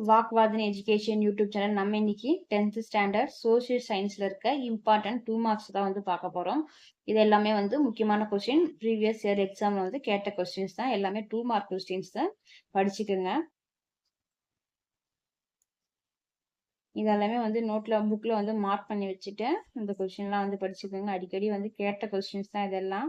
வாக்வாதன் education YouTube channel நம்ம இன்னைக்கு tenth standard social சயின்ஸ்ல இருக்க இம்பார்ட்டன்ட் டூ மார்க்ஸ் தான் வந்து பார்க்க போறோம். இது எல்லாமே வந்து முக்கியமான கொஸ்டின் ப்ரீவியஸ் இயர் எக்ஸாம்ல வந்து கேட்ட கொஸ்டின்ஸ் தான். எல்லாமே டூ மார்க் கொஸ்டின்ஸ் தான். படிச்சுக்கோங்க. இதெல்லாமே வந்து நோட்ல புக்ல வந்து மார்க் பண்ணி வச்சுட்டு இந்த கொஸ்டின்லாம் வந்து படிச்சுக்கோங்க. அடிக்கடி வந்து கேட்ட கொஸ்டின்ஸ் தான் இதெல்லாம்.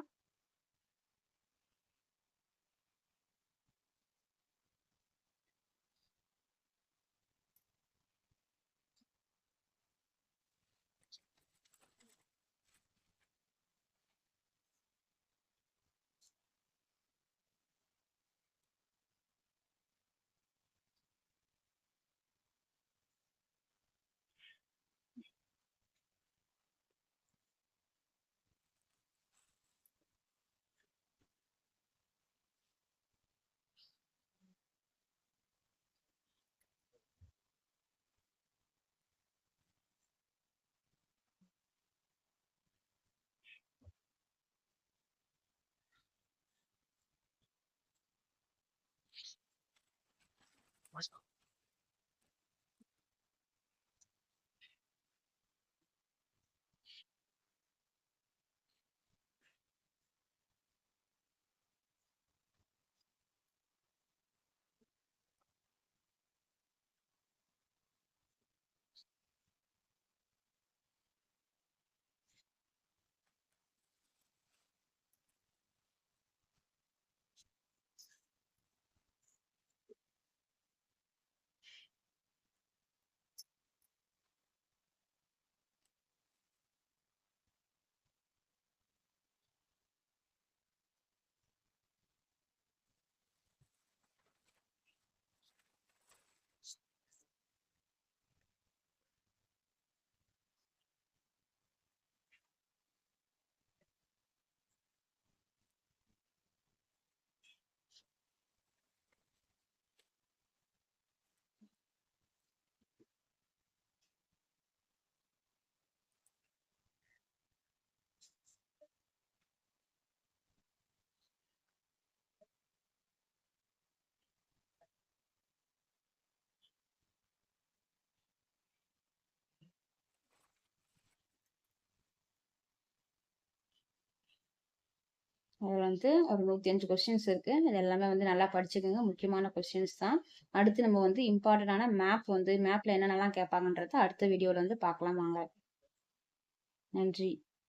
ました。அதில் வந்து ஒரு நூற்றி அஞ்சு கொஸ்டின்ஸ் இருக்கு. இது எல்லாமே வந்து நல்லா படிச்சுக்கோங்க. முக்கியமான கொஸ்டின்ஸ் தான். அடுத்து நம்ம வந்து இம்பார்ட்டண்டான மேப் வந்து மேப்ல என்னென்னலாம் கேட்பாங்கன்றத அடுத்த வீடியோவில் வந்து பார்க்கலாம் வாங்க. நன்றி.